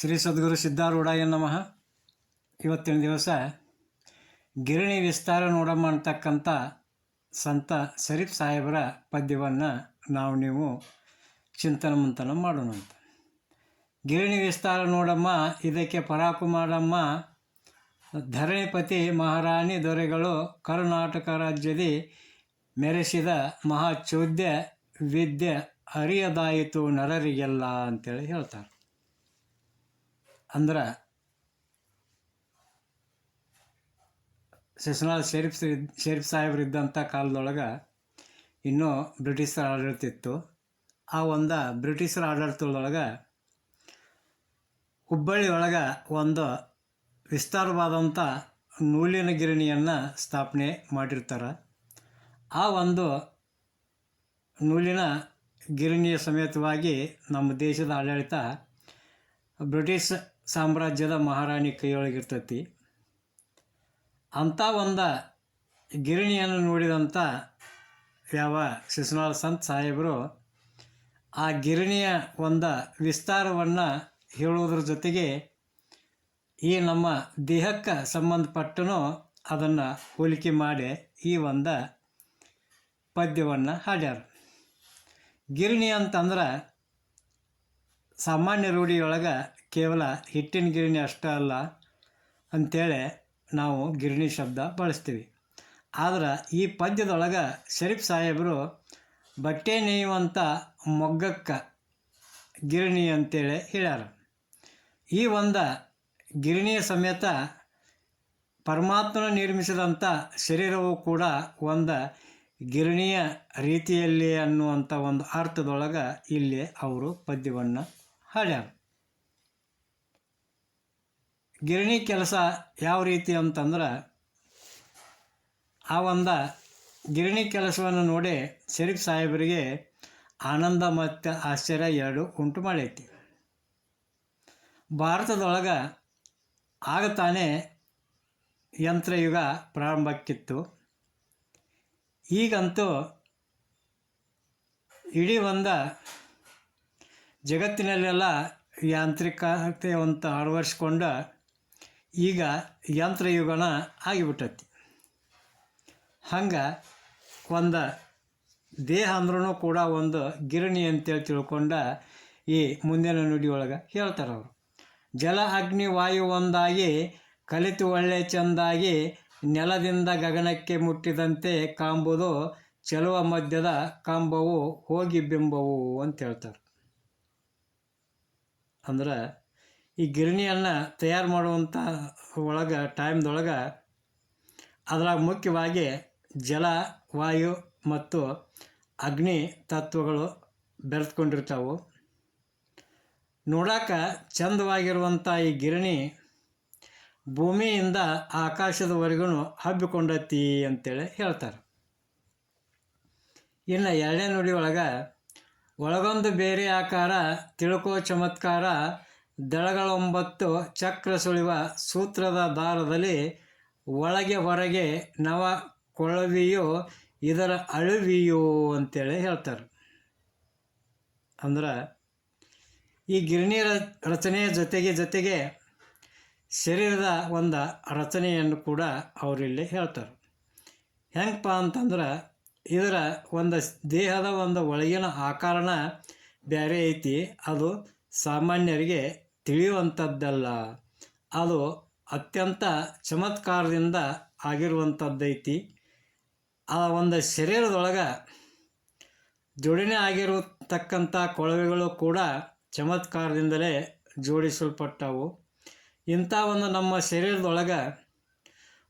ಶ್ರೀ ಸದ್ಗುರು ಸಿದ್ಧಾರೂಢಾಯ ನಮಃ. ಇವತ್ತಿನ ದಿವಸ ಗಿರಣಿ ವಿಸ್ತಾರ ನೋಡಮ್ಮ ಅಂತಕ್ಕಂಥ ಸಂತ ಶರೀಫ್ ಸಾಹೇಬರ ಪದ್ಯವನ್ನು ನಾವು ನೀವು ಚಿಂತನ ಮಂಥನ ಮಾಡೋಣ ಅಂತ. ಗಿರಣಿ ವಿಸ್ತಾರ ನೋಡಮ್ಮ, ಇದಕ್ಕೆ ಪರಾಕು ಮಾಡಮ್ಮ ಧರಣಿಪತಿ ಮಹಾರಾಣಿ ದೊರೆಗಳು ಕರ್ನಾಟಕ ರಾಜ್ಯದಿ ಮೆರೆಸಿದ ಮಹಾಚೋದ್ಯ ವಿದ್ಯೆ ಅರಿಯದಾಯಿತು ನರರಿಗೆಲ್ಲ ಅಂತೇಳಿ ಹೇಳ್ತಾರೆ. ಅಂದ್ರೆ ಶಿಶುನಾಳ್ ಶರೀಫ್ ಶರೀಫ್ ಸಾಹೇಬ್ರು ಇದ್ದಂಥ ಕಾಲದೊಳಗೆ ಇನ್ನೂ ಬ್ರಿಟಿಷರ ಆಡಳಿತ ಇತ್ತು. ಆ ಒಂದು ಬ್ರಿಟಿಷರ ಆಡಳಿತದೊಳಗೆ ಹುಬ್ಬಳ್ಳಿ ಒಳಗೆ ಒಂದು ವಿಸ್ತಾರವಾದಂಥ ನೂಲಿನ ಗಿರಣಿಯನ್ನು ಸ್ಥಾಪನೆ ಮಾಡಿರ್ತಾರೆ. ಆ ಒಂದು ನೂಲಿನ ಗಿರಣಿಯ ಸಮೇತವಾಗಿ ನಮ್ಮ ದೇಶದ ಆಡಳಿತ ಬ್ರಿಟಿಷ್ ಸಾಮ್ರಾಜ್ಯದ ಮಹಾರಾಣಿ ಕೈಯೊಳಗಿರ್ತೈತಿ. ಅಂಥ ಒಂದು ಗಿರಣಿಯನ್ನು ನೋಡಿದಂಥ ಯಾವ ಶಿಶುನಾಳ ಸಂತ್ ಸಾಹೇಬರು ಆ ಗಿರಣಿಯ ಒಂದು ವಿಸ್ತಾರವನ್ನು ಹೇಳುವುದ್ರ ಜೊತೆಗೆ ಈ ನಮ್ಮ ದೇಹಕ್ಕೆ ಸಂಬಂಧಪಟ್ಟನು ಅದನ್ನು ಹೋಲಿಕೆ ಮಾಡಿ ಈ ಒಂದು ಪದ್ಯವನ್ನು ಹಾಡ್ಯಾರ. ಗಿರಣಿ ಅಂತಂದ್ರೆ ಸಾಮಾನ್ಯ ರೂಢಿಯೊಳಗೆ ಕೇವಲ ಹಿಟ್ಟಿನ ಗಿರಣಿ ಅಷ್ಟೇ ಅಲ್ಲ ಅಂಥೇಳಿ ನಾವು ಗಿರಣಿ ಶಬ್ದ ಬಳಸ್ತೀವಿ. ಆದ್ರೆ ಈ ಪದ್ಯದೊಳಗೆ ಶರೀಫ್ ಸಾಹೇಬರು ಬಟ್ಟೆ ನೇಯುವಂಥ ಮೊಗ್ಗಕ್ಕೆ ಗಿರಣಿ ಅಂತೇಳಿ ಹೇಳ್ಯಾರ. ಈ ಒಂದು ಗಿರಣಿಯ ಸಮೇತ ಪರಮಾತ್ಮನ ನಿರ್ಮಿಸಿದಂಥ ಶರೀರವು ಕೂಡ ಒಂದು ಗಿರಣಿಯ ರೀತಿಯಲ್ಲಿ ಅನ್ನುವಂಥ ಒಂದು ಅರ್ಥದೊಳಗೆ ಇಲ್ಲಿ ಅವರು ಪದ್ಯವನ್ನು ಹಾಡ್ಯಾರ. ಗಿರಣಿ ಕೆಲಸ ಯಾವ ರೀತಿ ಅಂತಂದ್ರೆ ಆ ಒಂದು ಗಿರಣಿ ಕೆಲಸವನ್ನು ನೋಡಿ ಶರೀಫ್ ಸಾಹೇಬರಿಗೆ ಆನಂದ ಮತ್ತು ಆಶ್ಚರ್ಯ ಎರಡು ಉಂಟು ಮಾಡೈತಿ ಭಾರತದೊಳಗೆ ಆಗ ತಾನೇ ಯಂತ್ರಯುಗ ಪ್ರಾರಂಭಕ್ಕಿತ್ತು. ಈಗಂತೂ ಇಡೀ ಒಂದು ಜಗತ್ತಿನಲ್ಲೆಲ್ಲ ಯಾಂತ್ರಿಕತೆ ಅಂತ ಅಳವಡಿಸ್ಕೊಂಡು ಈಗ ಯಂತ್ರಯುಗನ ಆಗಿಬಿಟ್ಟೈತಿ. ಹಂಗೆ ಒಂದು ದೇಹ ಅಂದ್ರೂ ಕೂಡ ಒಂದು ಗಿರಣಿ ಅಂತೇಳಿ ತಿಳ್ಕೊಂಡ ಈ ಮುಂದಿನ ನುಡಿಯೊಳಗೆ ಹೇಳ್ತಾರೆ ಅವರು. ಜಲ, ಅಗ್ನಿ, ವಾಯು ಒಂದಾಗಿ, ಕಲಿತು ಒಳ್ಳೆ ಚೆಂದಾಗಿ, ನೆಲದಿಂದ ಗಗನಕ್ಕೆ ಮುಟ್ಟಿದಂತೆ ಕಾಂಬುದು ಚೆಲುವ ಮಧ್ಯದ ಕಾಂಬವು ಹೋಗಿ ಬಿಂಬವು ಅಂತ ಹೇಳ್ತಾರೆ. ಅಂದ್ರೆ ಈ ಗಿರಣಿಯನ್ನು ತಯಾರು ಮಾಡುವಂಥ ಒಳಗೆ ಟೈಮ್ದೊಳಗೆ ಅದರಾಗ ಮುಖ್ಯವಾಗಿ ಜಲ, ವಾಯು ಮತ್ತು ಅಗ್ನಿ ತತ್ವಗಳು ಬೆರೆತ್ಕೊಂಡಿರ್ತಾವೆ. ನೋಡಾಕ ಚಂದವಾಗಿರುವಂಥ ಈ ಗಿರಣಿ ಭೂಮಿಯಿಂದ ಆಕಾಶದವರೆಗೂ ಹಬ್ಬಿಕೊಂಡತಿ ಅಂತೇಳಿ ಹೇಳ್ತಾರೆ. ಇನ್ನು ಎರಡನೇ ನುಡಿ ಒಳಗೆ ಒಳಗೊಂದು ಬೇರೆ ಆಕಾರ, ತಿಳ್ಕೋ ಚಮತ್ಕಾರ ದಳಗಳೊಂಬತ್ತು ಚಕ್ರ ಸುಳಿವ ಸೂತ್ರದ ದಾರದಲ್ಲಿ ಒಳಗೆ ಹೊರಗೆ ನವ ಕೊಳವಿಯೋ ಇದರ ಅಳುವಿಯೋ ಅಂತೇಳಿ ಹೇಳ್ತಾರೆ. ಅಂದ್ರೆ ಈ ಗಿರಣಿ ರಚನೆಯ ಜೊತೆಗೆ ಜೊತೆಗೆ ಶರೀರದ ಒಂದು ರಚನೆಯನ್ನು ಕೂಡ ಅವರಿಲ್ಲಿ ಹೇಳ್ತಾರೆ. ಹೆಂಗಪ್ಪ ಅಂತಂದ್ರೆ ಇದರ ಒಂದು ದೇಹದ ಒಂದು ಒಳಗಿನ ಆಕಾರನ ಬೇರೆ ಐತಿ. ಅದು ಸಾಮಾನ್ಯರಿಗೆ ತಿಳಿಯುವಂಥದ್ದಲ್ಲ. ಅದು ಅತ್ಯಂತ ಚಮತ್ಕಾರದಿಂದ ಆಗಿರುವಂಥದ್ದೈತಿ. ಆ ಒಂದು ಶರೀರದೊಳಗೆ ಜೋಡಣೆ ಆಗಿರತಕ್ಕಂಥ ಕೊಳವೆಗಳು ಕೂಡ ಚಮತ್ಕಾರದಿಂದಲೇ ಜೋಡಿಸಲ್ಪಟ್ಟವು. ಇಂಥ ಒಂದು ನಮ್ಮ ಶರೀರದೊಳಗೆ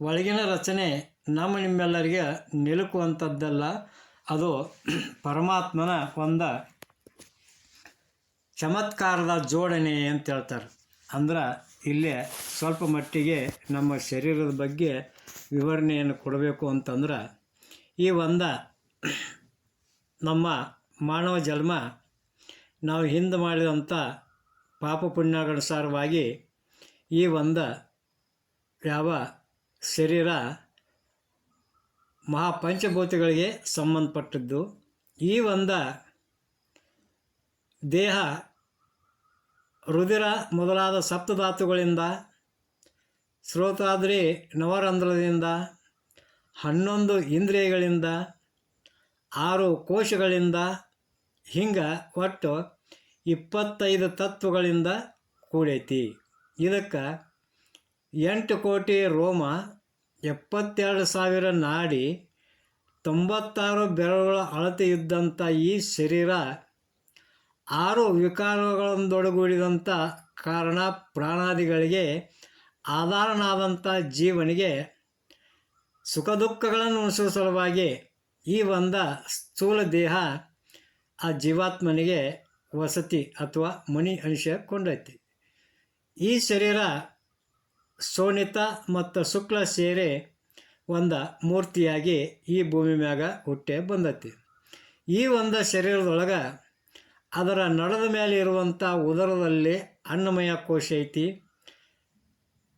ಒಳಗಿನ ರಚನೆ ನಮ್ಮ ನಿಮ್ಮೆಲ್ಲರಿಗೆ ನಿಲುಕುವಂಥದ್ದಲ್ಲ. ಅದು ಪರಮಾತ್ಮನ ಒಂದು ಚಮತ್ಕಾರದ ಜೋಡಣೆ ಅಂತ ಹೇಳ್ತಾರೆ. ಅಂದ್ರೆ ಇಲ್ಲೇ ಸ್ವಲ್ಪ ಮಟ್ಟಿಗೆ ನಮ್ಮ ಶರೀರದ ಬಗ್ಗೆ ವಿವರಣೆಯನ್ನು ಕೊಡಬೇಕು ಅಂತಂದ್ರೆ ಈ ಒಂದು ನಮ್ಮ ಮಾನವ ಜನ್ಮ ನಾವು ಹಿಂದೆ ಮಾಡಿದಂಥ ಪಾಪ ಪುಣ್ಯಗನುಸಾರವಾಗಿ ಈ ಒಂದು ಯಾವ ಶರೀರ ಮಹಾಪಂಚಭೂತಗಳಿಗೆ ಸಂಬಂಧಪಟ್ಟದ್ದು. ಈ ಒಂದು ದೇಹ ರುದಿರ ಮೊದಲಾದ ಸಪ್ತಧಾತುಗಳಿಂದ ಸ್ರೋತಾದ್ರಿ ನವರಂಧ್ರದಿಂದ, ಹನ್ನೊಂದು ಇಂದ್ರಿಯಗಳಿಂದ, ಆರು ಕೋಶಗಳಿಂದ, ಹಿಂಗೆ ಒಟ್ಟು ಇಪ್ಪತ್ತೈದು ತತ್ವಗಳಿಂದ ಕೂಡೈತಿ. ಇದಕ್ಕೆ ಎಂಟು ಕೋಟಿ ರೋಮ, ಎಪ್ಪತ್ತೆರಡು ಸಾವಿರ ನಾಡಿ, ತೊಂಬತ್ತಾರು ಬೆರಳುಗಳ ಅಳತೆ ಇದ್ದಂಥ ಈ ಶರೀರ ಆರು ವಿಕಾರಗಳೊಂದೊಡಗೂಡಿದಂಥ ಕಾರಣ ಪ್ರಾಣಾದಿಗಳಿಗೆ ಆಧಾರನಾದಂಥ ಜೀವನಿಗೆ ಸುಖ ದುಃಖಗಳನ್ನು ಉಣಿಸುವ ಸಲುವಾಗಿ ಈ ಒಂದು ಸ್ಥೂಲ ದೇಹ ಆ ಜೀವಾತ್ಮನಿಗೆ ವಸತಿ ಅಥವಾ ಮಣಿ ಅಂಶ ಕೊಂಡೈತಿ ಈ ಶರೀರ ಸೋನಿತ ಮತ್ತು ಶುಕ್ಲ ಸೇರಿ ಒಂದು ಮೂರ್ತಿಯಾಗಿ ಈ ಭೂಮಿ ಮ್ಯಾಗ ಹುಟ್ಟೆ ಬಂದೈತಿ. ಈ ಒಂದು ಶರೀರದೊಳಗೆ ಅದರ ನಡದ ಮೇಲೆ ಇರುವಂಥ ಉದರದಲ್ಲಿ ಅನ್ನಮಯ ಕೋಶ ಐತಿ.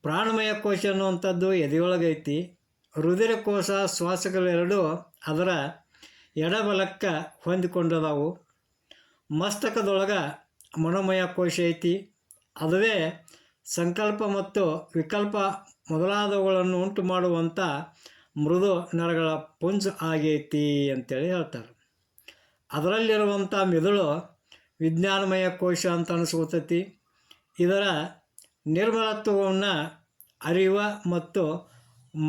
ಪ್ರಾಣಮಯ ಕೋಶ ಅನ್ನುವಂಥದ್ದು ಎದೆಯೊಳಗೈತಿ ರುದಿರ ಕೋಶ, ಶ್ವಾಸಗಳೆರಡು ಅದರ ಎಡಬಲಕ್ಕೆ ಹೊಂದಿಕೊಂಡದಾವು. ಮಸ್ತಕದೊಳಗೆ ಮನೋಮಯ ಕೋಶ ಐತಿ. ಅದುವೇ ಸಂಕಲ್ಪ ಮತ್ತು ವಿಕಲ್ಪ ಮೊದಲಾದವುಗಳನ್ನು ಉಂಟು ಮಾಡುವಂಥ ಮೃದು ನರಗಳ ಪುಂಜ ಆಗೈತಿ ಅಂತೇಳಿ ಹೇಳ್ತಾರೆ. ಅದರಲ್ಲಿರುವಂಥ ಮಿದುಳು ವಿಜ್ಞಾನಮಯ ಕೋಶ ಅಂತ ಅನಿಸ್ಕೊತೈತಿ. ಇದರ ನಿರ್ಮಲತ್ವವನ್ನು ಅರಿಯುವ ಮತ್ತು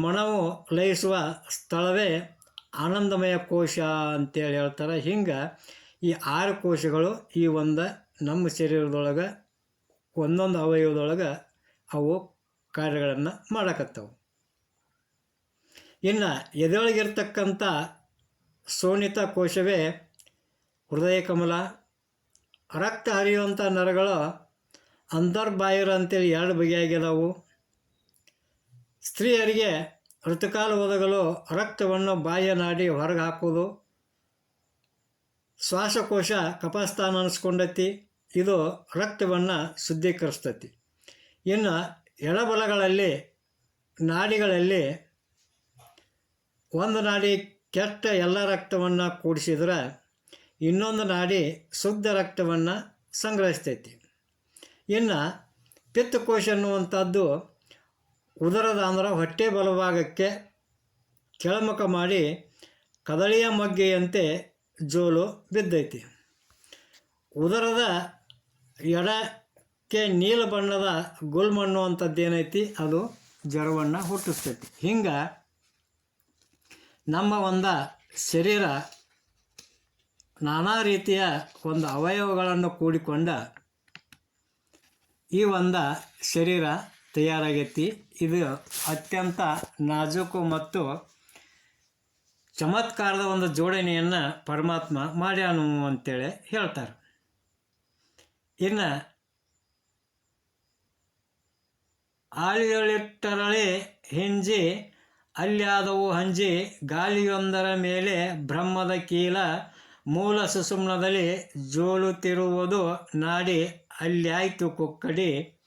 ಮನವು ಲಯಿಸುವ ಸ್ಥಳವೇ ಆನಂದಮಯ ಕೋಶ ಅಂತೇಳಿ ಹೇಳ್ತಾರೆ. ಹಿಂಗೆ ಈ ಆರು ಕೋಶಗಳು ಈ ಒಂದು ನಮ್ಮ ಶರೀರದೊಳಗೆ, ಒಂದೊಂದು ಅವಯವದೊಳಗೆ ಅವು ಕಾರ್ಯಗಳನ್ನು ಮಾಡಕತ್ತವು. ಇನ್ನು ಎದೆಯೊಳಗಿರ್ತಕ್ಕಂಥ ಸೋನಿತ ಕೋಶವೇ ಹೃದಯ ಕಮಲ ರಕ್ತ ಹರಿಯುವಂಥ ನರಗಳು ಅಂತರ್ಬಾಹಿರ ಅಂತೇಳಿ ಎರಡು ಬಗೆಯಾಗಿದಾವು ಸ್ತ್ರೀಯರಿಗೆ ಋತುಕಾಲ ರಕ್ತವನ್ನು ಬಾಯ ನಾಡಿ ಹೊರಗೆ ಹಾಕೋದು ಶ್ವಾಸಕೋಶ ಕಪಸ್ಥಾನ ಅನಿಸ್ಕೊಂಡೈತಿ. ಇದು ರಕ್ತವನ್ನು ಶುದ್ಧೀಕರಿಸ್ತತಿ. ಇನ್ನು ಎಡಬಲಗಳಲ್ಲಿ, ನಾಡಿಗಳಲ್ಲಿ ಒಂದು ನಾಡಿ ಕೆಟ್ಟ ಎಲ್ಲ ರಕ್ತವನ್ನು ಕೂಡಿಸಿದ್ರೆ ಇನ್ನೊಂದು ನಾಡಿ ಶುದ್ಧ ರಕ್ತವನ್ನು ಸಂಗ್ರಹಿಸ್ತೈತಿ. ಇನ್ನು ಪಿತ್ತಕೋಶ ಅನ್ನುವಂಥದ್ದು ಉದರದ ಅಂದ್ರೆ ಹೊಟ್ಟೆ ಬಲಭಾಗಕ್ಕೆ ಕೆಳಮುಖ ಮಾಡಿ ಕದಳಿಯ ಮಗ್ಗೆಯಂತೆ ಜೋಲು ಬಿದ್ದೈತಿ. ಉದರದ ಎಡಕ್ಕೆ ನೀಲ ಬಣ್ಣದ ಗುಲ್ಮಣ್ಣು ಏನೈತಿ? ಅದು ಜ್ವರವನ್ನು ಹುಟ್ಟಿಸ್ತೈತಿ. ಹಿಂಗೆ ನಮ್ಮ ಒಂದು ಶರೀರ ನಾನಾ ರೀತಿಯ ಒಂದು ಅವಯವಗಳನ್ನು ಕೂಡಿಕೊಂಡ ಈ ಒಂದು ಶರೀರ ತಯಾರಾಗೈತಿ. ಇದು ಅತ್ಯಂತ ನಾಜೂಕು ಮತ್ತು ಚಮತ್ಕಾರದ ಒಂದು ಜೋಡಣೆಯನ್ನು ಪರಮಾತ್ಮ ಮಾಡ್ಯಾನು ಅಂತೇಳಿ ಹೇಳ್ತಾರೆ. ಇನ್ನು ಆಳಿಯೊಳಿಟ್ಟರಳೆ ಹಿಂಜಿ, ಅಲ್ಯಾದವು ಹಂಜಿ ಗಾಳಿಯೊಂದರ ಮೇಲೆ ಬ್ರಹ್ಮದ ಕೀಲ ಮೂಲ ಸುಸುಮ್ನದಲ್ಲಿ ಜೋಳುತ್ತಿರುವುದು ನಾಡಿ ಅಲ್ಲಾಯ್ತು ಕುಕ್ಕಡಿ.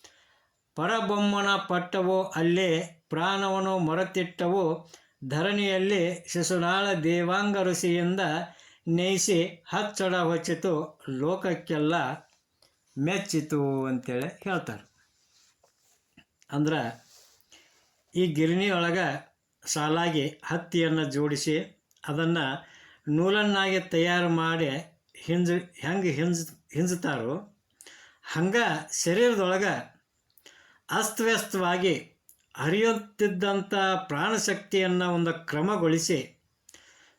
ಪರಬೊಮ್ಮನ ಪಟ್ಟವು ಅಲ್ಲಿ ಪ್ರಾಣವನ್ನು ಮರತಿಟ್ಟವು. ಧರಣಿಯಲ್ಲಿ ಶಿಶುನಾಳ ದೇವಾಂಗ ಋಷಿಯಿಂದ ನೇಯಿಸಿ ಹಚ್ಚಡ ಹೊಚ್ಚಿತು, ಲೋಕಕ್ಕೆಲ್ಲ ಮೆಚ್ಚಿತು ಅಂತೇಳಿ ಹೇಳ್ತಾರೆ. ಅಂದ್ರೆ, ಈ ಗಿರಣಿ ಒಳಗೆ ಸಾಲಾಗಿ ಹತ್ತಿಯನ್ನು ಜೋಡಿಸಿ, ಅದನ್ನು ನೂಲನ್ನಾಗಿ ತಯಾರು ಮಾಡಿ ಹಿಂಜ, ಹೆಂಗೆ ಹಿಂಜ, ಹಿಂಜುತ್ತಾರೋ ಹಂಗೆ ಶರೀರದೊಳಗೆ ಅಸ್ತವ್ಯಸ್ತವಾಗಿ ಹರಿಯುತ್ತಿದ್ದಂಥ ಪ್ರಾಣಶಕ್ತಿಯನ್ನು ಒಂದು ಕ್ರಮಗೊಳಿಸಿ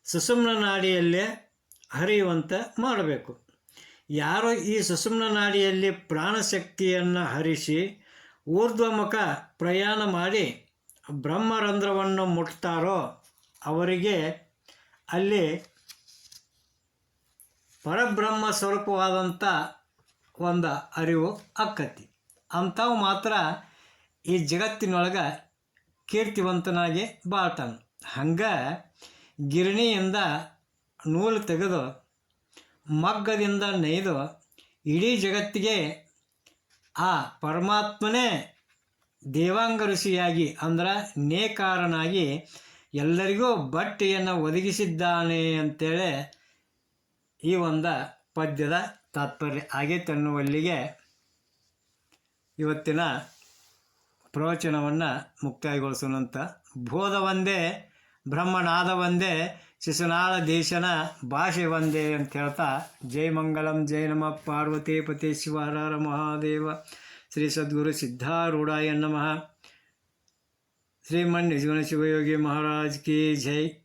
ಸುಸುಮ್ನ ನಾಡಿಯಲ್ಲೇ ಹರಿಯುವಂತೆ ಮಾಡಬೇಕು. ಯಾರು ಈ ಸುಸುಮ್ನ ನಾಡಿಯಲ್ಲಿ ಪ್ರಾಣಶಕ್ತಿಯನ್ನು ಹರಿಸಿ ಊರ್ಧ್ವಮುಖ ಪ್ರಯಾಣ ಮಾಡಿ ಬ್ರಹ್ಮರಂಧ್ರವನ್ನು ಮುಟ್ತಾರೋ ಅವರಿಗೆ ಅಲ್ಲಿ ಪರಬ್ರಹ್ಮ ಸ್ವರೂಪವಾದಂಥ ಒಂದು ಅರಿವು ಅಕ್ಕತಿ. ಅಂಥವು ಮಾತ್ರ ಈ ಜಗತ್ತಿನೊಳಗೆ ಕೀರ್ತಿವಂತನಾಗಿ ಬಾಳ್ತಾನೆ. ಹಂಗೆ ಗಿರಣಿಯಿಂದ ನೂಲು ತೆಗೆದು, ಮಗ್ಗದಿಂದ ನೇಯ್ದು ಇಡೀ ಜಗತ್ತಿಗೆ ಆ ಪರಮಾತ್ಮನೇ ದೇವಾಂಗ ಋಷಿಯಾಗಿ ಅಂದ್ರೆ ನೇಕಾರನಾಗಿ ಎಲ್ಲರಿಗೂ ಬಟ್ಟೆಯನ್ನು ಒದಗಿಸಿದ್ದಾನೆ ಅಂತೇಳಿ ಈ ಒಂದು ಪದ್ಯದ ತಾತ್ಪರ್ಯ. ಆಗೈತೆ ಅನ್ನುವಲ್ಲಿಗೆ ಇವತ್ತಿನ ಪ್ರವಚನವನ್ನು ಮುಕ್ತಾಯಗೊಳಿಸೋಣಂತ ಬೋಧ ಒಂದೇ, ಬ್ರಹ್ಮನಾದ ಒಂದೇ, ಶಿಶುನಾಳ ದೇಶನ ಭಾಷೆ ಒಂದೇ ಅಂತ ಹೇಳ್ತಾ, ಜೈ ಮಂಗಲಂ, ಜೈ ನಮಃ, ಪಾರ್ವತಿ ಪತಿ ಶಿವಹರ ಮಹಾದೇವ, ಶ್ರೀ ಸದ್ಗುರು ಸಿದ್ಧಾರೂಢಾಯ ನಮಃ. ಶ್ರೀಮನ್ ನಿಜವನ ಶಿವಯೋಗಿ ಮಹಾರಾಜ್ ಕಿ ಜೈ.